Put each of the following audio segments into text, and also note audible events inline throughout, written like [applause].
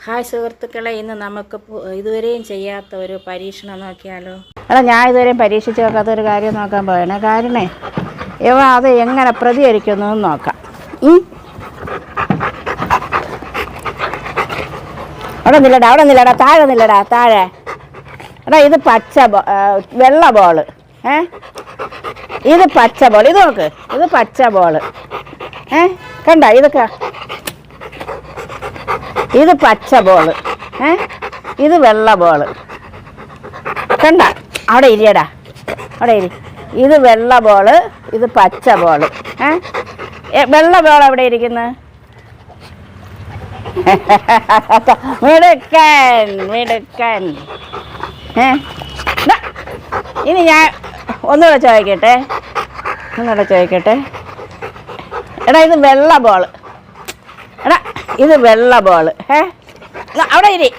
Hi സുഹൃത്തുക്കളെ ഇന്ന് നമുക്ക് ഇതുവരെയും ചെയ്യാത്ത ഒരു പരീക്ഷണം നോക്കിയാലോ? എടാ ഞാൻ ഇതുവരെയും പരീക്ഷിച്ച് നോക്കാത്ത ഒരു കാര്യം നോക്കാൻ പോയാണ് കാരണേ ഇവ അത് എങ്ങനെ പ്രതികരിക്കുന്നു എന്ന് നോക്കാം? അവിടെ നില്ലടാ അവിടെ നില്ലടാ താഴെ നില്ലടാ താഴെ. എടാ ഇത് പച്ച വെള്ള ബോൾ. ഏ? ഇത് പച്ച ബോൾ ഇത് നോക്ക് ഇത് പച്ച ബോൾ. ഏ? കണ്ട ഇതൊക്കെ ഇത് പച്ച ബോൾ ഏ? ഇത് വെള്ള ബോൾ കണ്ട? അവിടെ ഇരിയടാ. അവിടെ ഇരി. ഇത് വെള്ള ബോൾ ഇത് പച്ച ബോൾ ഏ? വെള്ള ബോൾ എവിടെ ഇരിക്കുന്നു? [laughs] മിടുക്കൻ മിടുക്കൻ. ഏ? ഇനി ഞാൻ ഒന്നുകൂടെ ചോദിക്കട്ടെ? ഒന്നുകൂടെ ചോദിക്കട്ടെ? എടാ ഇത് വെള്ള ബോൾ ഇത് വെള്ള ബോൾ ഏ അവിടെ ഇരി.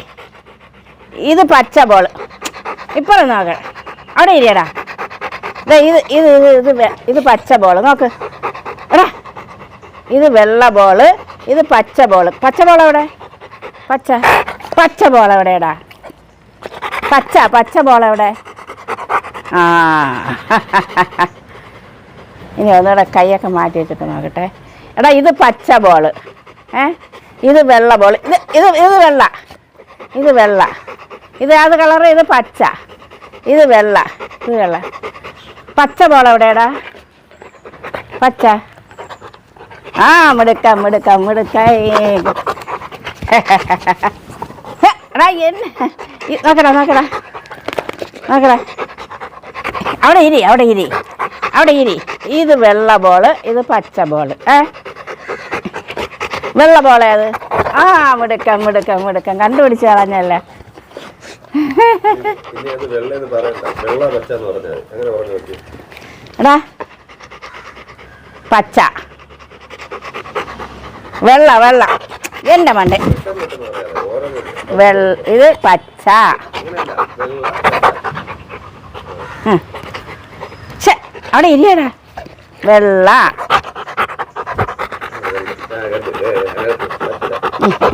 ഇത് പച്ച ബോൾ ഇപ്പോഴും നോക്ക. അവിടെ ഇരിയടാ. ഇത് ഇത് ഇത് ഇത് ഇത് പച്ച ബോൾ നോക്ക്. എടാ. ഇത് വെള്ള ബോൾ ഇത് പച്ച ബോൾ പച്ച ബോൾ എവിടെ? പച്ച. പച്ച ബോൾ എവിടെയടാ? പച്ച പച്ച ബോൾ എവിടെ? ആ. ഇനി ഒന്നുകൂടെ കൈയൊക്കെ മാറ്റി വെച്ചിട്ട് നോക്കട്ടെ. എടാ ഇത് പച്ച ബോൾ ഏ? ഇത് വെള്ള ബോൾ ഇത് ഇത് ഇത് വെള്ള. ഇത് വെള്ള. ഇത് ഏത് കളറ് ഇത് പച്ച. ഇത് വെള്ള. ഇത് വെള്ള. പച്ച ബോൾ എവിടെയാടാ? പച്ച. ആ മിടുക്ക മിടുക്ക മിടുക്കായി എടാ എന്നെ നോക്കടാ നോക്കടാ. നോക്കടാ. അവിടെ ഇരി അവിടെ ഇരി. അവിടെ ഇരി. ഇത് വെള്ള ബോൾ ഇത് പച്ച ബോൾ ഏ? വെള്ള പോലെ അത്. ആ മിടുക്കം മിടുക്കം മിടുക്കം. കണ്ടുപിടിച്ച് കളഞ്ഞല്ലേ? എടാ പച്ച. വെള്ള വെള്ള. എന്റെ മണ്ടേ. വെള്ള ഇത് പച്ച. അവിടെ ഇരിയടാ. വെള്ള ആ, കണ്ടു. ഏ, അതിനകത്ത് പച്ച. ഉം.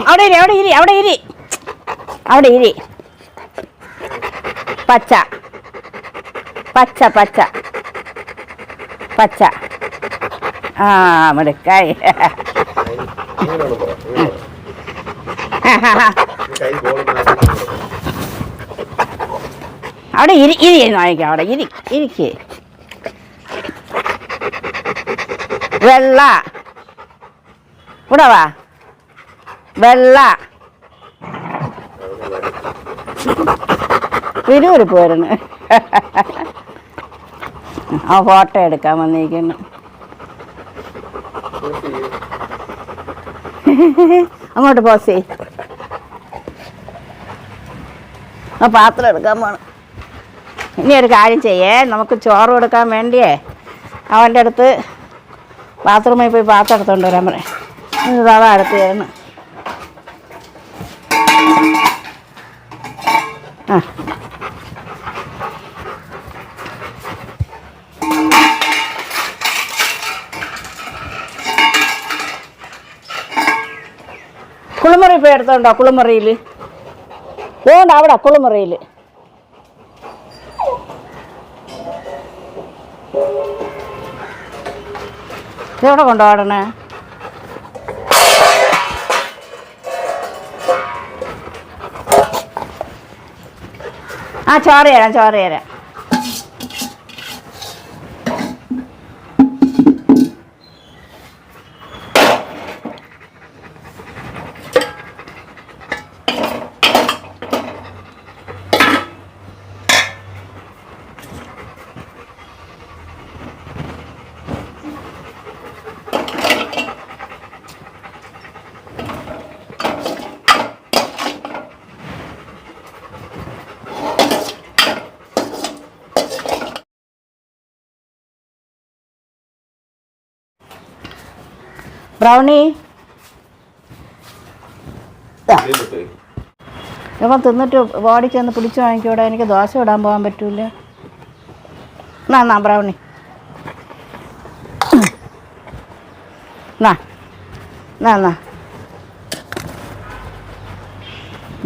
അവിടെ ഇരി അവിടെ ഇരി അവിടെ ഇരി. അവിടെ ഇരി. പച്ച. പച്ച പച്ച. പച്ച. ആ മിടുക്കായി അവിടെ ഇരി ഇരി നോക്കാം അവിടെ ഇരി ഇരിക്ക്. വെള്ള. ഇവിടെ വാ. വെള്ള. തിരൂര് പോരുന്നു. ആ ഫോട്ടോ എടുക്കാൻ വന്നിരിക്കുന്നു. അങ്ങോട്ട് പോസേ ആ പാത്രം എടുക്കാൻ പോണം. ഇനി ഒരു കാര്യം ചെയ്യേ നമുക്ക് ചോറ് കൊടുക്കാൻ വേണ്ടിയേ അവന്റെ അടുത്ത് ബാത്റൂമിൽ പോയി പാത്രം എടുത്തുകൊണ്ട് വരാൻ പറയാം ഇത് അടുത്ത് തരുന്നു ആ. കുളിമുറി പോയി എടുത്തോണ്ടോ? കുളിമുറിയിൽ വേണ്ട അവിടെ കുളിമുറിയിൽ ഇതെവിടെ കൊണ്ടുപോകണേ? ആ ചോറ് തരാം ചോറ് തരാം. ബ്രൗണി. ഇവൻ തിന്നിട്ട് ബോഡി ചെന്ന് പിടിച്ചു വാങ്ങിക്കൂടെ? എനിക്ക് ദോശ ഇടാൻ പോകാൻ പറ്റൂല. എന്നാ എന്നാ ബ്രൗണി. എന്നാ എന്നാ എന്നാ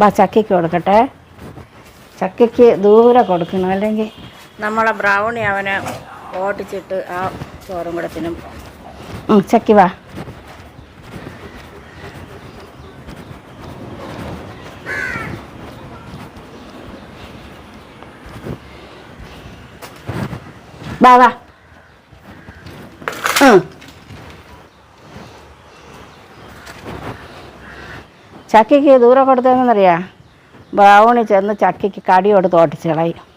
ബാ ചക്കയ്ക്ക് കൊടുക്കട്ടെ. ചക്കയ്ക്ക് ദൂരെ കൊടുക്കണം അല്ലെങ്കിൽ നമ്മളെ ബ്രൗണി അവനെ ഓട്ടിച്ചിട്ട് ആ ചോറും കൂടെ തിന്നും. ചക്കി വാ. വാ. ചക്കയ്ക്ക് ദൂരെ കൊടുത്തതെന്നറിയാം? ബ്രൗണി ചെന്ന് ചക്കിക്ക് കടി കൊടുത്ത് ഓട്ടിച്ച് കളയും.